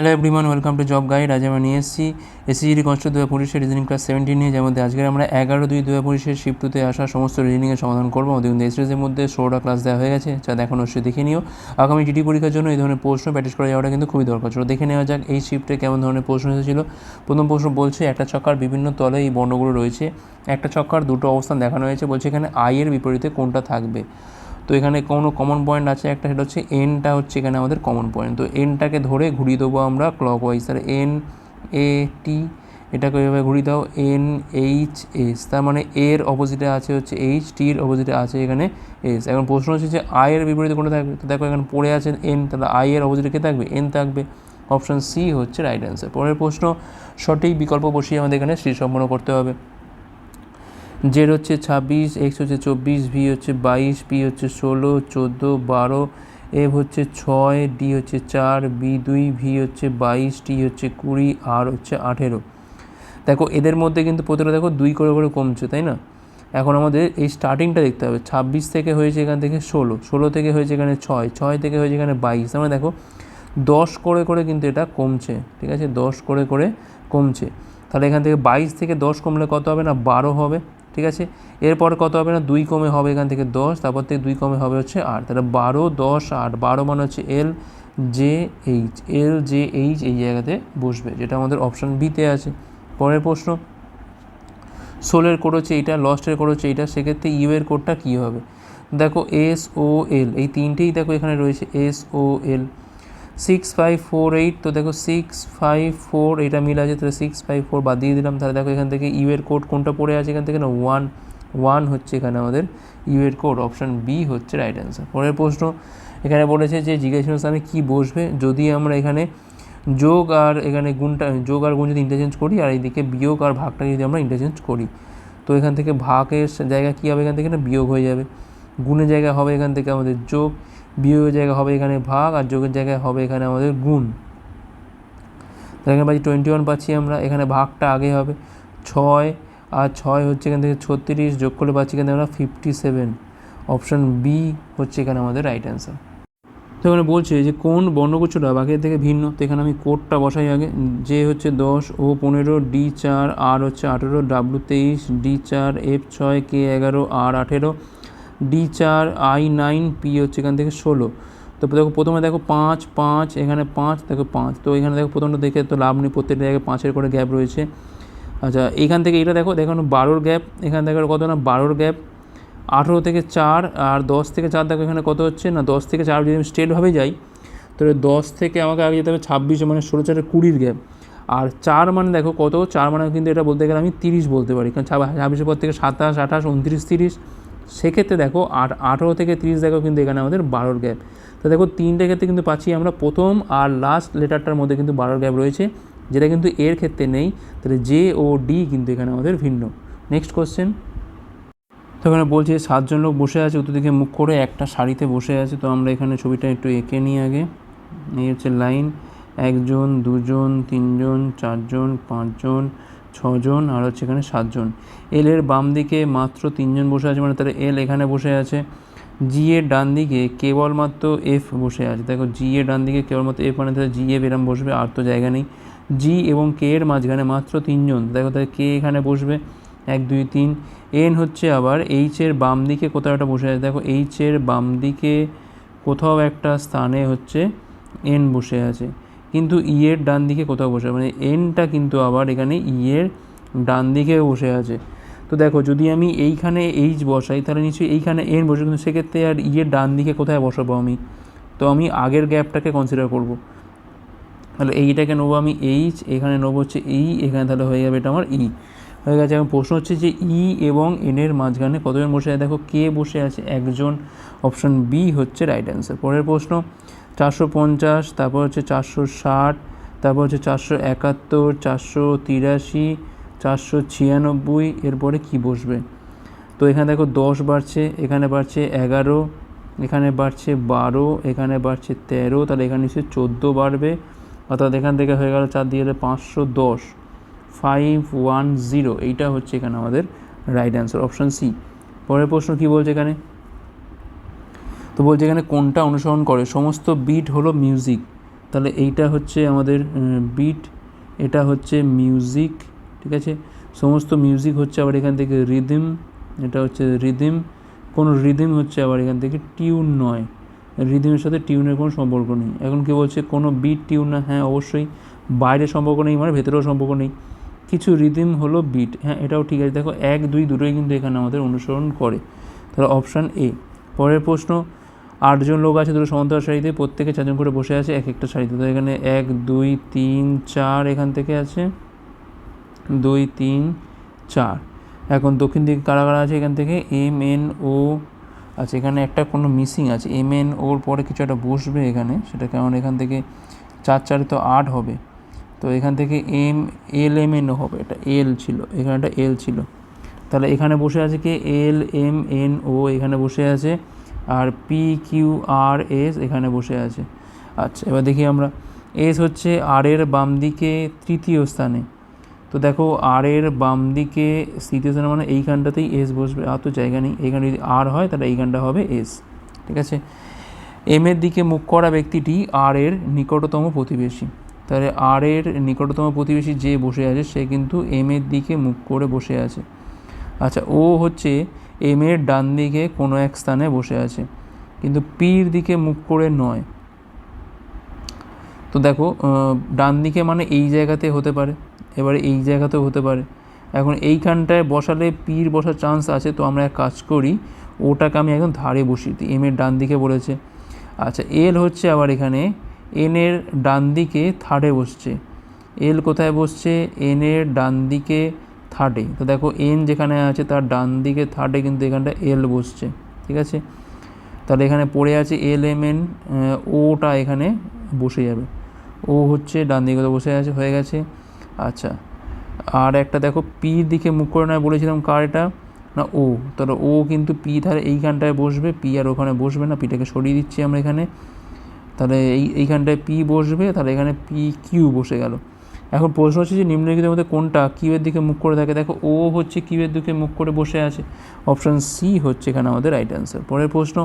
Hello everyone welcome to job guide আজ আমরা নিয়ে এসেছি এসিজিডি কনস্ট দু হাজার রিজনিং ক্লাস সেভেন্টিন নিয়ে, যার মধ্যে আজকে আমরা এগারো দুই দু হাজার পঁচিশের শিফটুতে আসা সমস্ত রিজনিংয়ের সমাধান করব। কিন্তু এই সিরিজের মধ্যে ষোলোটা ক্লাস দেওয়া হয়ে গেছে, যা এখন অবশ্যই দেখে নিও। আগামী জিডি পরীক্ষার জন্য এই ধরনের প্রশ্ন প্র্যাকটিস করে যাওয়াটা কিন্তু খুবই দরকার। ছিল দেখে নেওয়া যাক এই শিফটে কেমন ধরনের প্রশ্ন এসেছিল। প্রথম প্রশ্ন বলছে, একটা চক্কার বিভিন্ন তলে এই বর্ণগুলো রয়েছে। একটা চক্কার দুটো অবস্থান দেখানো হয়েছে, বলছে এখানে আয়ের বিপরীতে কোনটা থাকবে? তো এখানে কোনো কমন পয়েন্ট আছে, একটা সেটা হচ্ছে এনটা হচ্ছে এখানে আমাদের কমন পয়েন্ট তো এনটাকে ধরে ঘুরিয়ে দেবো আমরা ক্লক ওয়াইজ তাহলে এন এ টি এটাকে এভাবে ঘুরিয়ে দাও এন এইচ এস তার মানে এর অপোজিটে আছে হচ্ছে এইচ টির অপোজিটে আছে এখানে এস এখন প্রশ্ন হচ্ছে যে আয়ের বিপরীতে কোনটা থাকবে? তো দেখো এখানে পড়ে আছে এন তাহলে আই এর অপোজিটে কে থাকবে? এন থাকবে। অপশান সি হচ্ছে রাইট অ্যান্সার পরের প্রশ্ন, সঠিক বিকল্প বসিয়ে আমাদের এখানে শ্রী সম্পন্ন করতে হবে। জেড হচ্ছে ছাব্বিশ এক্স হচ্ছে চব্বিশ ভি হচ্ছে বাইশ পি হচ্ছে ষোলো, চোদ্দ, বারো এফ হচ্ছে ছয় ডি হচ্ছে চার বি দুই ভি হচ্ছে বাইশ টি হচ্ছে কুড়ি আর হচ্ছে আঠেরো। দেখো, এদের মধ্যে কিন্তু প্রতিটা দেখো দুই করে করে কমছে, তাই না? এখন আমাদের এই স্টার্টিংটা দেখতে হবে। ছাব্বিশ থেকে হয়েছে এখান থেকে ষোলো ষোলো থেকে হয়েছে এখানে ছয় ছয় থেকে হয়েছে এখানে বাইশ। আমরা দেখো, দশ করে করে কিন্তু এটা কমছে, ঠিক আছে? দশ করে করে কমছে। তাহলে এখান থেকে বাইশ থেকে দশ কমলে কত হবে না? বারো হবে। ঠিক আছে? এরপর কত হবে না? দুই কমে হবে এখান থেকে দশ, তারপর থেকে দুই কমে হবে হচ্ছে আট। তাহলে বারো, দশ, আট, বারো মানে হচ্ছে L J H L J H এই জায়গাতে বসবে, যেটা আমাদের অপশান বিতে আছে। পরের প্রশ্ন সোলের কোড হচ্ছে এইটা লস্টের কোড হচ্ছে এইটা, সেক্ষেত্রে ইউ এর কোডটা কী হবে? দেখো এস ও এল এই তিনটেই দেখো এখানে রয়েছে S O L six five four eight তো দেখো সিক্স ফাইভ ফোর এটা মিল আছে, তাহলে সিক্স ফাইভ ফোর বাদ দিয়ে দিলাম। তাহলে দেখো এখান থেকে ইউ এর কোড কোনটা পড়ে আছে এখান থেকে না ওয়ান ওয়ান হচ্ছে এখানে আমাদের ইউ এর কোড অপশান বি হচ্ছে রাইট অ্যান্সার পরের প্রশ্ন, এখানে বলেছে যে, জিজ্ঞাসা স্থানে কী বসবে? যদি আমরা এখানে যোগ আর এখানে গুণটা, যোগ আর গুণ যদি ইন্টারচেঞ্জ করি, আর এইদিকে বিয়োগ আর ভাগটা যদি আমরা ইন্টারচেঞ্জ করি, তো এখান থেকে ভাগের জায়গা কী হবে এখান থেকে না, বিয়োগ হয়ে যাবে। গুণের জায়গা হবে এখান থেকে আমাদের যোগ। বিয়োগের জায়গা হবে এখানে ভাগ আর যোগের জায়গায় হবে এখানে আমাদের গুণ। তাহলে এখানে পাচ্ছি টোয়েন্টি ওয়ান পাচ্ছি আমরা, এখানে ভাগটা আগে হবে। ছয় আর ছয় হচ্ছে এখান থেকে ছত্রিশ, যোগ করলে পাচ্ছি এখানে আমরা ফিফটি সেভেন অপশান বি হচ্ছে এখানে আমাদের রাইট অ্যান্সার তো এখানে বলছে যে কোন বর্ণগুচ্ছটা বাকির থেকে ভিন্ন? তো এখানে আমি কোডটা বসাই আগে। যে হচ্ছে দশ ও পনেরো ডি চার আর হচ্ছে আঠেরো ডাব্লু তেইশ ডি চার এফ ছয় কে এগারো আর আঠেরো। ডি চার আই নাইন পি হচ্ছে এখান থেকে ষোলো। তো দেখো প্রথমে দেখো পাঁচ পাঁচ, এখানে পাঁচ, দেখো পাঁচ। তো এখানে দেখো প্রথমটা দেখে তো লাভ নেই, প্রত্যেকটা জায়গায় পাঁচের করে গ্যাপ রয়েছে। আচ্ছা এখান থেকে এটা দেখো দেখো বারোর গ্যাপ, এখানে দেখো কত না, বারোর গ্যাপ। আঠেরো থেকে চার, আর দশ থেকে চার দেখো এখানে কত হচ্ছে না, দশ থেকে চার যদি আমি স্ট্রেটভাবে যাই, তাহলে দশ থেকে আমাকে আগে যেতে হবে ছাব্বিশ মানে ষোলো চারের কুড়ির গ্যাপ। আর চার মানে দেখো কত, চার মানে কিন্তু এটা বলতে গেলে আমি তিরিশ বলতে পারি, কারণ ছাব্বিশের পর থেকে সাতাশ, আঠাশ, উনত্রিশ, তিরিশ। সেক্ষেত্রে দেখো আট আঠেরো থেকে তিরিশ দেখো কিন্তু এখানে আমাদের বারোর গ্যাপ তো দেখো তিনটে ক্ষেত্রে কিন্তু পাচ্ছি আমরা প্রথম আর লাস্ট লেটারটার মধ্যে কিন্তু বারোর গ্যাপ রয়েছে, যেটা কিন্তু এর ক্ষেত্রে নেই। তাহলে জে ও ডি কিন্তু এখানে আমাদের ভিন্ন। নেক্সট কোশ্চেন তো এখানে বলছে সাতজন লোক বসে আছে উত্তর দিকে মুখ করে একটা শাড়িতে বসে আছে। তো আমরা এখানে ছবিটা একটু এঁকে নিই আগে। এই হচ্ছে লাইন একজন, দুজন, তিনজন, চারজন, পাঁচজন ছজন আর হচ্ছে এখানে সাতজন। এল এর বাম দিকে মাত্র তিনজন বসে আছে মানে তাহলে এল এখানে বসে আছে। জি এর ডান দিকে কেবলমাত্র এফ বসে আছে। দেখো জি এর ডান দিকে কেবলমাত্র এফ মানে তাহলে জি এফ এরম বসবে, আর তো জায়গা নেই। জি এবং কে এর মাঝখানে মাত্র তিনজন। দেখো, তাহলে কে এখানে বসবে, এক, দুই, তিন। এন হচ্ছে আবার এইচ এর বাম দিকে কোথাও একটা বসে আছে। দেখো এইচ এর বাম দিকে কোথাও একটা স্থানে হচ্ছে এন বসে আছে। কিন্তু ইয়ের ডান দিকে কোথাও বসে মানে এনটা কিন্তু আবার এখানে ইয়ের ডান দিকে বসে আছে। তো দেখো, যদি আমি এইখানে এইচ বসাই, তাহলে নিশ্চয়ই এইখানে এন বসে, কিন্তু সেক্ষেত্রে আর ইয়ের ডান দিকে কোথায় বসাবো আমি? তো আমি আগের গ্যাপটাকে কনসিডার করব। তাহলে এইটাকে নেব আমি এইচ, এখানে নেব হচ্ছে ই, এখানে তাহলে হয়ে যাবে এটা আমার ই। হয়ে গেছে, এখন প্রশ্ন হচ্ছে যে ই এবং এনের মাঝখানে কতজন বসে আছে? দেখো, কে বসে আছে? একজন অপশন বি হচ্ছে রাইট অ্যান্সার পরের প্রশ্ন চারশো পঞ্চাশ, তারপর হচ্ছে চারশো ষাট, তারপর হচ্ছে চারশো একাত্তর, চারশো তিরাশি, চারশো ছিয়ানব্বই, এরপরে কী বসবে? তো এখানে দেখো দশ বাড়ছে, এখানে বাড়ছে এগারো, এখানে বাড়ছে বারো, এখানে বাড়ছে তেরো, তাহলে এখানে নিশ্চয়ই চোদ্দ বাড়বে। অর্থাৎ এখান থেকে হয়ে গেল চার দিয়ে পাঁচশো দশ। ফাইভ ওয়ান জিরো এইটা হচ্ছে এখানে আমাদের রাইট অ্যান্সার অপশান সি পরের প্রশ্ন কী বলছে এখানে? তো বলছে এখানে কোনটা অনুসরণ করে? সমস্ত বিট হলো মিউজিক তাহলে এইটা হচ্ছে আমাদের বিট এটা হচ্ছে মিউজিক ঠিক আছে? সমস্ত মিউজিক হচ্ছে আবার এখান থেকে রিদিম এটা হচ্ছে রিদিম কোনো রিদিম হচ্ছে আবার এখান থেকে টিউন নয়। রিদিমের সাথে টিউনের কোনো সম্পর্ক নেই। এখন কি বলছে, কোনো বিট টিউন না? হ্যাঁ অবশ্যই। বাইরে সম্পর্ক নেই মানে ভেতরেও সম্পর্ক নেই। কিছু রিদিম হলো বিট হ্যাঁ এটাও ঠিক আছে। দেখো, এক, দুই, দুটোই কিন্তু এখানে আমাদের অনুসরণ করে। তাহলে অপশান এ পরের প্রশ্ন আটজন লোক আছে, দুটো সমান্তরাল সারিতে প্রত্যেকে চারজন করে বসে আছে, এক একটা সারিতে তো এখানে এক, দুই, তিন, চার এখান থেকে আছে। দুই, তিন, চার। এখন দক্ষিণ দিকে কারা কারা আছে এখান থেকে? এম, এন, ও আচ্ছা এখানে একটা কোনো মিসিং আছে। এম, এন, ওর পরে কিছু একটা বসবে এখানে সেটা কেমন এখান থেকে চার চারে তো আট হবে। তো এখান থেকে এম, এল, এম, এন হবে। এটা এল ছিল, এখানে একটা এল ছিল। তাহলে এখানে বসে আছে কি? এল, এম, এন, ও, এখানে বসে আছে আর পি কিউ আর এস এখানে বসে আছে। আচ্ছা এবার দেখি আমরা। এস হচ্ছে আর এর বাম দিকে তৃতীয় স্থানে। তো দেখো আর এর বাম দিকে তৃতীয় স্থানে মানে এইখানটাতেই এস বসবে। আর তো জায়গা নেই। এইখানে যদি আর হয়, তাহলে এইখানটা হবে এস ঠিক আছে? এম এর দিকে মুখ করা ব্যক্তিটি আর এর নিকটতম প্রতিবেশী। তাহলে আর এর নিকটতম প্রতিবেশী যে বসে আছে, সে কিন্তু এম এর দিকে মুখ করে বসে আছে। আচ্ছা ও হচ্ছে এম এর ডান দিকে কোনো এক স্থানে বসে আছে, কিন্তু পির দিকে মুখ করে নয়। তো দেখো ডান দিকে মানে এই জায়গাতে হতে পারে, এবারে এই জায়গাতেও হতে পারে। এখন এইখানটায় বসালে পির বসার চান্স আছে, তো আমরা এক কাজ করি, ওটাকে আমি একদম ধারে বসিয়ে দিই। এম এর ডান দিকে বলেছে। আচ্ছা এল হচ্ছে আবার এখানে, এন এর ডান দিকে থার্ডে বসছে। এল কোথায় বসছে? এন এর ডান দিকে থার্ডে তো দেখো এন যেখানে আছে তার ডান দিকে থার্ডে কিন্তু এখানটা এল বসছে, ঠিক আছে? তাহলে এখানে পড়ে আছে এল এম এন ওটা এখানে বসে যাবে। ও হচ্ছে ডান দিকে তো বসে আছে, হয়ে গেছে। আচ্ছা আর একটা দেখো পির দিকে মুখ করে নয়, বলেছিলাম কার এটা? না ও তাহলে ও কিন্তু পি তাহলে এইখানটায় বসবে পি আর ওখানে বসবে না পিটাকে সরিয়ে দিচ্ছি আমরা এখানে। তাহলে এই, এইখানটায় পি বসবে, তাহলে এখানে পি কিউ বসে গেল। এখন প্রশ্ন হচ্ছে যে নিম্নলিখিতের মধ্যে কোনটা কিউয়ের দিকে মুখ করে থাকে? দেখো, ও হচ্ছে কিউয়ের দিকে মুখ করে বসে আছে। অপশান সি হচ্ছে এখানে আমাদের রাইট অ্যান্সার পরের প্রশ্ন,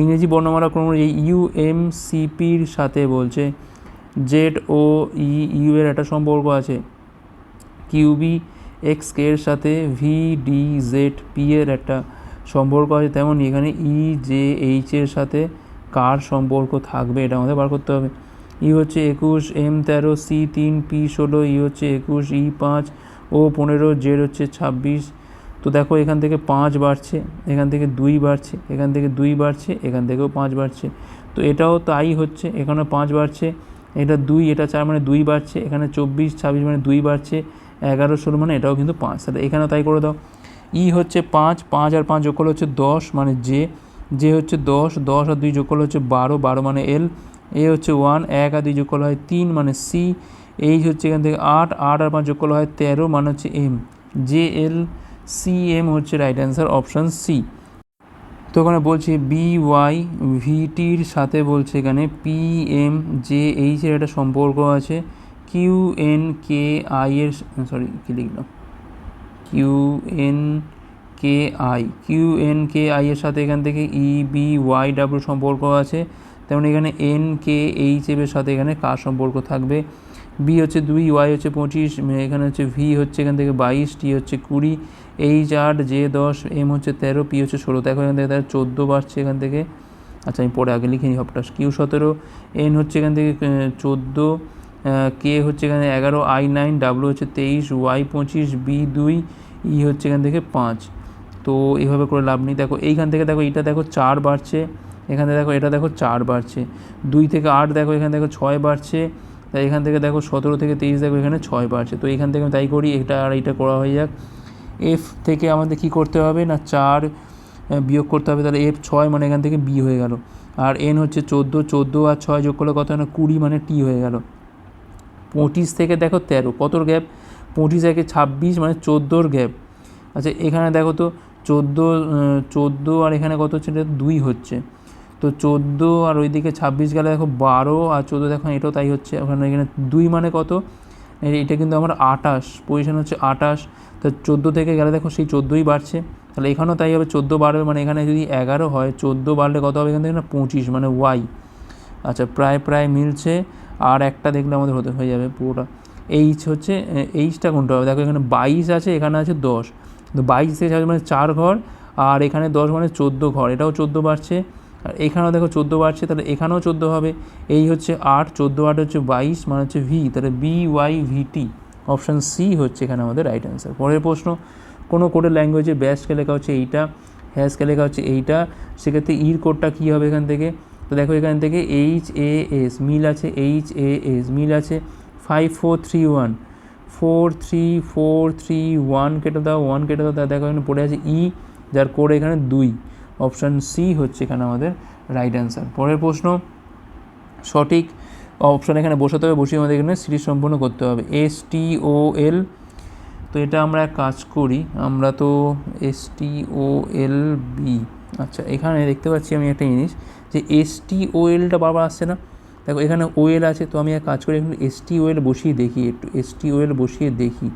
ইংরেজি বর্ণমালা ক্রম এই ইউ এম সিপির সাথে বলছে, জেড ও ই ইউ এর একটা সম্পর্ক আছে। কিউবি এক্স কে এর সাথে, ভি ডি জেড পি এর একটা সম্পর্ক আছে। তেমনই এখানে ই জে এইচ এর সাথে কার সম্পর্ক থাকবে এটা আমাদের বার করতে হবে। ই হচ্ছে একুশ, এম তেরো, সি তিন, পি ষোলো, ই হচ্ছে একুশ, ই পাঁচ, ও পনেরো, জেড হচ্ছে ছাব্বিশ। তো দেখো এখান থেকে পাঁচ বাড়ছে, এখান থেকে দুই বাড়ছে, এখান থেকে দুই বাড়ছে, এখান থেকেও পাঁচ বাড়ছে। তো এটাও তাই হচ্ছে এখানে পাঁচ বাড়ছে। এটা দুই, এটা চার মানে দুই বাড়ছে, এখানে চব্বিশ, ছাব্বিশ মানে দুই বাড়ছে, এগারো, ষোলো মানে এটাও কিন্তু পাঁচ। তাহলে এখানেও তাই করে দাও। ই হচ্ছে পাঁচ পাঁচ আর পাঁচ যোগ করলে হচ্ছে দশ মানে জে জে হচ্ছে দশ দশ আর দুই যোগ করলে হচ্ছে বারো বারো মানে এল। এ হচ্ছে ওয়ান এক আর দুই যোগ করলে হয় তিন মানে সি এইচ হচ্ছে এখান থেকে আট আট আর পাঁচ যোগ করলে হয় তেরো মানে হচ্ছে M J L C M হচ্ছে রাইট অ্যান্সার অপশান সি তো ওখানে বলছে বি ওয়াই ভিটির সাথে বলছে এখানে পি এম জে এইচের একটা সম্পর্ক আছে। কিউ এন কে আই এর সরি কী লিখলাম? Q N K I Q N K I এর সাথে এখান থেকে ই বি ওয়াই ডাব্লিউ সম্পর্ক আছে। তেমন এখানে এন কে এইচ এর সাথে এখানে কার সম্পর্ক থাকবে। বি হচ্ছে দুই ওয়াই হচ্ছে পঁচিশ এখানে হচ্ছে ভি হচ্ছে এখান থেকে বাইশ টি হচ্ছে কুড়ি এইচ আট জে দশ এম হচ্ছে তেরো পি হচ্ছে ষোলো। দেখো এখান থেকে তার চোদ্দ বাড়ছে এখান থেকে। আচ্ছা আমি পরে আগে লিখে নিই হপটাস কিউ সতেরো এন হচ্ছে এখান থেকে চোদ্দ কে হচ্ছে এখানে এগারো আই নাইন ডাব্লু হচ্ছে তেইশ ওয়াই পঁচিশ বি দুই ই হচ্ছে এখান থেকে পাঁচ। তো এইভাবে করে লাভ নেই। দেখো এইখান থেকে দেখো এইটা দেখো চার বাড়ছে। এখানে দেখো, এটা দেখো চার বাড়ছে। দুই থেকে আট দেখো, এখানে দেখো ছয় বাড়ছে। তাই এখান থেকে দেখো সতেরো থেকে তেইশ দেখো, এখানে ছয় বাড়ছে। তো এখান থেকে আমি তাই করি, এটা আর এইটা করা হয়ে যাক। এফ থেকে আমাদের কি করতে হবে না, চার বিয়োগ করতে হবে, তাহলে এফ ছয় মানে এখান থেকে বি হয়ে গেল। আর এন হচ্ছে চোদ্দ চোদ্দ আর ছয় যোগ করলে কত না, কুড়ি মানে টি হয়ে গেল। পঁচিশ থেকে দেখো তেরো, কতর গ্যাপ? পঁচিশ থেকে ছাব্বিশ মানে চোদ্দোর গ্যাপ। আচ্ছা এখানে দেখো তো চোদ্দ চোদ্দ আর এখানে কত হচ্ছে দুই হচ্ছে। তো চোদ্দ আর ওইদিকে ছাব্বিশ গেলে দেখো বারো আর চোদ্দ দেখো এটাও তাই হচ্ছে। ওখানে এখানে দুই মানে কত? এটা কিন্তু আমার আটাশ পজিশান হচ্ছে আটাশ তো চোদ্দ থেকে গেলে দেখো সেই চোদ্দোই বাড়ছে। তাহলে এখানেও তাই হবে, চোদ্দ বাড়বে মানে এখানে যদি এগারো হয়, চোদ্দ বাড়লে কত হবে? এখান থেকে না পঁচিশ মানে ওয়াই। আচ্ছা প্রায় প্রায় মিলছে। আর একটা দেখলে আমাদের হতে হয়ে যাবে পুরোটা। এইচ হচ্ছে এইচটা কোনটা হবে? দেখো এখানে বাইশ আছে, এখানে আছে দশ। তো বাইশ থেকে মানে চার ঘর, আর এখানে দশ মানে চোদ্দ ঘর। এটাও চোদ্দ বাড়ছে। আর এখানেও দেখো চোদ্দ বাড়ছে, তাহলে এখানেও চোদ্দ হবে। এই হচ্ছে আট, চোদ্দ আট হচ্ছে বাইশ মানে হচ্ছে ভি তাহলে B Y V T option C হচ্ছে এখানে আমাদের রাইট অ্যান্সার পরের প্রশ্ন, কোনো কোডের ল্যাঙ্গুয়েজে ব্যাসকে লেখা হচ্ছে এইটা হ্যাশকে লেখা হচ্ছে এইটা, সেক্ষেত্রে ইর কোডটা কী হবে এখান থেকে? তো দেখো এখান থেকে এইচ এ এস মিল আছে এইচ এ এস মিল আছে five four three one four three four three one কেটে দাও ওয়ান কেটে দাও, তা দেখো এখানে পড়ে আছে ই যার কোড এখানে দুই। অপশান সি হচ্ছে এখানে আমাদের রাইট অ্যান্সার পরের প্রশ্ন, সঠিক অপশান এখানে বসাতে হবে, বসিয়ে আমাদের এখানে সিরিজ সম্পূর্ণ করতে হবে। এস টি ও এল তো এটা আমরা কাজ করি, আমরা তো S T O L B আচ্ছা এখানে দেখতে পাচ্ছি আমি একটা জিনিস যে এস টি ও এলটা বারবার আসছে না। দেখো এখানে ওয়েল আছে, তো আমি এক কাজ করি একটু এস টি ওয়েল বসিয়ে দেখি, একটু এস টি ওয়েল বসিয়ে দেখি।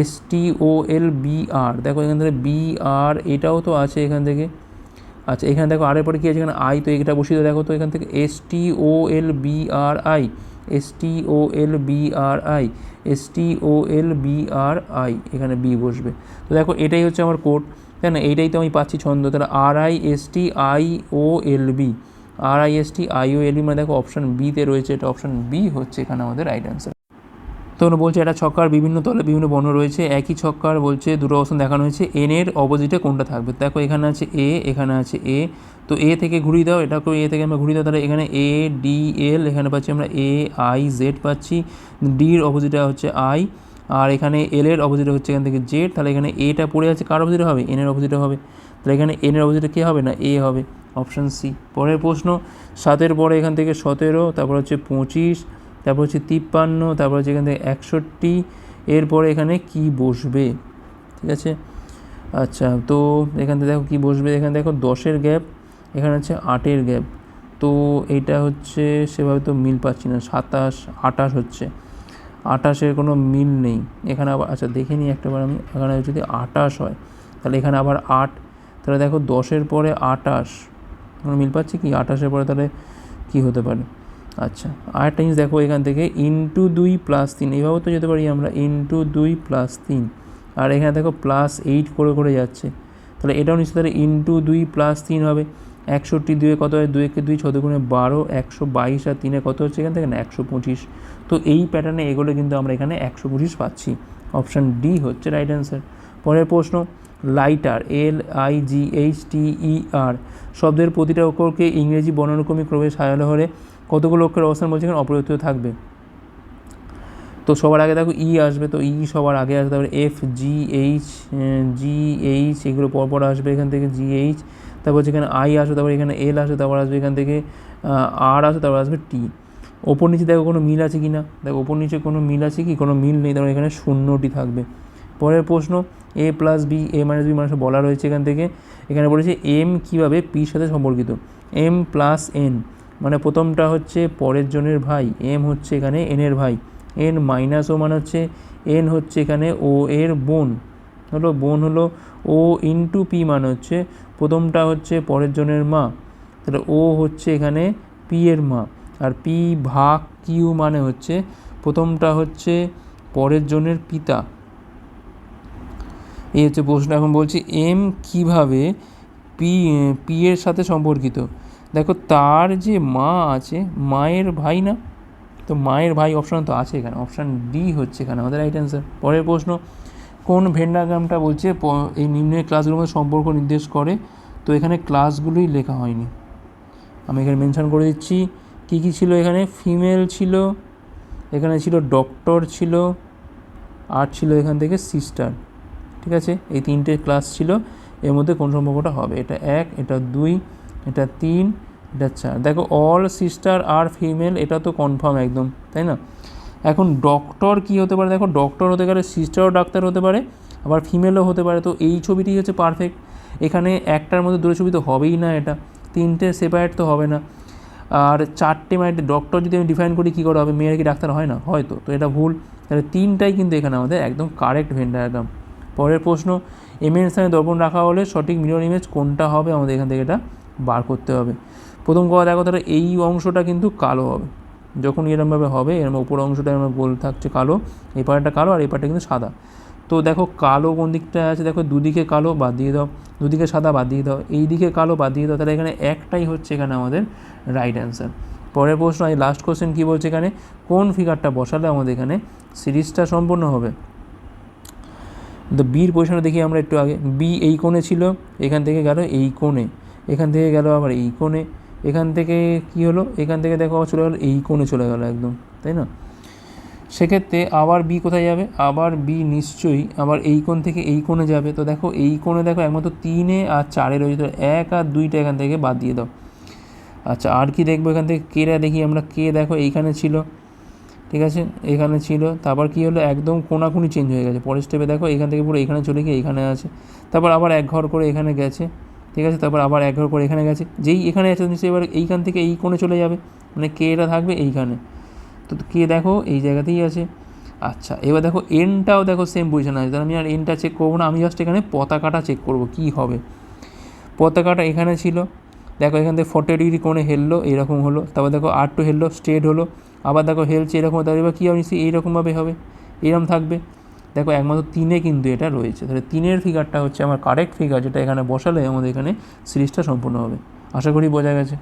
S T O L B আর দেখো এখান থেকে বি আর এটাও তো আছে এখান থেকে। আচ্ছা এখানে দেখো আরের পরে কী আছে? এখানে আই তো এটা বসিয়ে দেখো তো এখান থেকে S T O L B R I S T O L B R I S T O L B R I এখানে বি বসবে। তো দেখো এটাই হচ্ছে আমার কোড তাই না? এইটাই তো আমি পাচ্ছি ছন্দ। তাহলে R I S T I O L B R I S T I O L B মানে দেখো অপশান বিতে রয়েছে। এটা অপশান বি হচ্ছে এখানে আমাদের রাইট অ্যান্সার তো ওরা বলছে, এটা ছক্কার বিভিন্ন তলে বিভিন্ন বর্ণ রয়েছে, একই ছক্কার বলছে দুটো অবস্থান দেখানো হয়েছে, এন এর অপোজিটে কোনটা থাকবে? দেখো, এখানে আছে এ, এখানে আছে এ, তো এ থেকে ঘুরিয়ে দাও, এটাকে এ থেকে আমরা ঘুরিয়ে দাও, তাহলে এখানে এ, ডি, এল, এখানে পাচ্ছি আমরা এ, আই, জেড পাচ্ছি ডির অপোজিটে হচ্ছে আই, আর এখানে এল এর অপোজিটে হচ্ছে এখান থেকে জেড, তাহলে এখানে এটা পড়ে আছে কার অপোজিটে হবে? এন এর অপোজিটে হবে। তাহলে এখানে এন এর অপোজিটে কী হবে না এ হবে? Option C. পরের প্রশ্ন, সাতের পরে এখান থেকে সতেরো, তারপর হচ্ছে পঁচিশ তারপর হচ্ছে তিপ্পান্ন, তারপর হচ্ছে এখান থেকে একষট্টি, এরপরে এখানে কি বসবে? ঠিক আছে? আচ্ছা তো এখান থেকে দেখো কী বসবে? এখানে দেখো দশের গ্যাপ, এখানে হচ্ছে আটের গ্যাপ। তো এইটা হচ্ছে সেভাবে তো মিল পাচ্ছি না, সাতাশ, আটাশ হচ্ছে। আটাশের কোনো মিল নেই। এখানে আবার আচ্ছা দেখে নিই একটাবার আমি, এখানে যদি আটাশ হয়, তাহলে এখানে আবার আট, তাহলে দেখো দশের পরে আটাশ। কোনো মিল পাচ্ছি কি? আটাশের পরে তাহলে কী হতে পারে? আচ্ছা আরেকটা জিনিস দেখো এখান থেকে ইন্টু দুই প্লাস তিন, এইভাবে তো যেতে পারি আমরা ইন্টু দুই প্লাস তিন। আর এখানে দেখো প্লাস এইট করে করে যাচ্ছে। তাহলে এটাও নিশ্চয় তাহলে ইন্টু দুই প্লাস তিন হবে। একষট্টি দুয়ে কত হয়? দুয়েকে দুই ছ দুগুণে বারো, একশো বাইশ আর তিনে কত হচ্ছে এখান থেকে? না, একশো পঁচিশ। তো এই প্যাটার্নে এগুলো কিন্তু আমরা এখানে একশো পঁচিশ পাচ্ছি। অপশান ডি হচ্ছে রাইট অ্যান্সার পরের প্রশ্ন lighter L I G H T E R শব্দের প্রতিটা অক্ষরকে ইংরেজি বর্ণানুক্রমিক ক্রমে সাজানো হলে কতগুলো অক্ষরের অবস্থান বলছে এখানে অপরিবর্তিত থাকবে। তো সবার আগে দেখো ই আসবে, তো ই সবার আগে আসবে, তারপরে F G H G H এগুলো পরপর আসবে এখান থেকে জি এইচ তারপর এখানে আই আসবে, তারপর এখানে এল আসবে, তারপর আসবে এখান থেকে আর আসবে, তারপর আসবে টি ওপর নিচে দেখো কোনো মিল আছে কি না দেখো ওপর নিচে কোনো মিল আছে কি? কোনো মিল নেই, তারপর এখানে শূন্যটি থাকবে। পরের প্রশ্ন A plus B A minus B minus বলা রয়েছে এখান থেকে। এখানে বলেছে এম কীভাবে পির সাথে সম্পর্কিত? এম প্লাস এন মানে প্রথমটা হচ্ছে পরের জনের ভাই, এম হচ্ছে এখানে এনের ভাই, এন মাইনাস ও মানে হচ্ছে এন হচ্ছে এখানে ও এর বোন, হলো বোন হলো ও ইন্টু পি মানে হচ্ছে প্রথমটা হচ্ছে পরের জনের মা, তাহলে ও হচ্ছে এখানে পি এর মা, আর পি ভাগ কিউ মানে হচ্ছে প্রথমটা হচ্ছে পরের জনের পিতা। এই হচ্ছে প্রশ্ন, এখন বলছি এম কীভাবে পি পি এর সাথে সম্পর্কিত? দেখো, তার যে মা আছে, মায়ের ভাই না? তো মায়ের ভাই অপশান তো আছে এখানে। অপশান ডি হচ্ছে এখানে, আমাদের রাইট অ্যান্সার পরের প্রশ্ন, কোন ভেন্ডাগ্রামটা বলছে এই নিম্নের ক্লাসগুলোর মধ্যে সম্পর্ক নির্দেশ করে? তো এখানে ক্লাসগুলোই লেখা হয়নি। আমি এখানে মেনশন করে দিচ্ছি, কী কী ছিল এখানে? ফিমেল ছিল, এখানে ছিল ডক্টর ছিল, আর ছিল এখান থেকে সিস্টার ঠিক আছে? এই তিনটে ক্লাস ছিল, এর মধ্যে কোন সম্পর্কটা হবে? এটা এক, এটা দুই এটা তিন, এটা চার। দেখো অল সিস্টার আর ফিমেল এটা তো কনফার্ম একদম, তাই না? এখন ডক্টর কি হতে পারে? দেখো ডক্টর হতে গেলে সিস্টারও ডাক্তার হতে পারে, আবার ফিমেলও হতে পারে। তো এই ছবিটি হচ্ছে পারফেক্ট এখানে একটার মধ্যে দুটো ছবি তো হবেই না এটা। তিনটে সেপারেট তো হবে না। আর চারটে মানে ডক্টর যদি আমি ডিফাইন করি, কী করে হবে? মেয়েরা কি ডাক্তার হয় না? হয়তো। তো এটা ভুল। তাহলে তিনটাই কিন্তু এখানে আমাদের একদম কারেক্ট ভেন ডায়াগ্রাম পরের প্রশ্ন এম এর স্থানে দর্পণ রাখা হলে সঠিক মিরর ইমেজ কোনটা হবে? আমাদের এখান থেকে এটা বার করতে হবে। প্রথম কথা দেখো তাহলে এই অংশটা কিন্তু কালো হবে। যখন এরমভাবে হবে, এরম উপর অংশটা এরম গোল থাকছে কালো, এই পাড়টা কালো আর এই পাড়টা কিন্তু সাদা। তো দেখো কালো কোন দিকটা আছে? দেখো দুদিকে কালো বাদ দিয়ে দাও, দুদিকে সাদা বাদ দিয়ে দাও, এই দিকে কালো বাদ দিয়ে দাও, তাহলে এখানে একটাই হচ্ছে এখানে আমাদের রাইট অ্যান্সার পরের প্রশ্ন, এই লাস্ট কোশ্চেন কী বলছে এখানে? কোন ফিগারটা বসালে আমাদের এখানে সিরিজটা সম্পূর্ণ হবে? তো বির পজিশনটা দেখি আমরা একটু আগে। বি এই কোণে ছিল, এখান থেকে গেল এই কোণে। এখান থেকে গেল আবার এই কোণে। এখান থেকে কি হলো? এখান থেকে দেখো আবার চলে গেলো, এই কোণে চলে গেলো একদম, তাই না? সেক্ষেত্রে আবার বি কোথায় যাবে? আবার বি নিশ্চয়ই আবার এই কোণ থেকে এই কোণে যাবে। তো দেখো এই কোণে দেখো একমাত্র তিনে আর চারে রয়েছে। তো এক আর দুইটা এখান থেকে বাদ দিয়ে দাও। আচ্ছা আর কি দেখব এখান থেকে? কেরা দেখি আমরা। কে দেখো এইখানে ছিল, ঠিক আছে? এখানে ছিল, তারপর কি হলো? একদম কোনাকুনি চেঞ্জ হয়ে গেছে। পরের স্টেপে দেখো এখান থেকে পুরো এখানে চলে গিয়ে এখানে আছে। তারপর আবার এক ঘর করে এখানে গেছে। ঠিক আছে? তারপর আবার এক ঘর করে এখানে গেছে। যেই এখানে আছে নিশ্চয়ই এবার এইখান থেকে এই কোণে চলে যাবে। মানে কে এটা থাকবে এইখানে। তো কে দেখো, এই জায়গাতেই আছে। আচ্ছা এবার দেখো এনটাও দেখো সেম পজিশন আছে। তাহলে আমি আর এনটা চেক করব না। আমি জাস্ট এখানে পতাকাটা চেক করব, কী হবে? পতাকাটা এখানে ছিল। দেখো, এখান থেকে ফর্টি ডিগ্রি কোণে হেললো, এরকম হলো। তারপর দেখো আর টু হেললো স্ট্রেট হলো। আবার দেখো, হেলছে এরকম। তাহলে এবার কী হবে? এইরকমভাবে হবে। এরকম থাকবে। দেখো একমাত্র তিনে কিন্তু এটা রয়েছে। তাহলে তিনের ফিগারটা হচ্ছে আমার কারেক্ট ফিগার যেটা এখানে বসালে আমাদের এখানে সিরিজটা সম্পূর্ণ হবে। আশা করি বোঝা গেছে।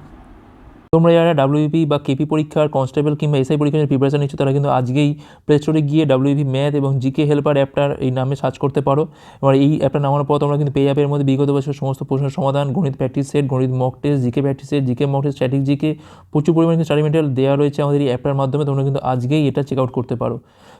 তোমরা যারা ডাব্লিউপি বা কেপি পরীক্ষার কনস্টেবল কিংবা এসআই পরীক্ষার প্রিপারেশন নিচ্ছ, তারা কিন্তু আজকেই প্লে স্টোরে গিয়ে ডাব্লিউপি ম্যাথ এবং জিকে হেল্পার অ্যাপটার এই নামে সার্চ করতে পারো। এবার এই অ্যাপটা নামানোর পর তোমরা কিন্তু পে অ্যাপের মধ্যে বিগত বছর সমস্ত প্রশ্নের সমাধান, গণিত প্র্যাকটিস সেট গণিত mock test GK practice set GK mock test static GK প্রচুর পরিমাণে স্টাডি মেটেরিয়াল দেওয়া রয়েছে আমাদের এই অ্যাপটার মাধ্যমে। তোমরা কিন্তু আজকেই এটা চেক আউট করতে পারো।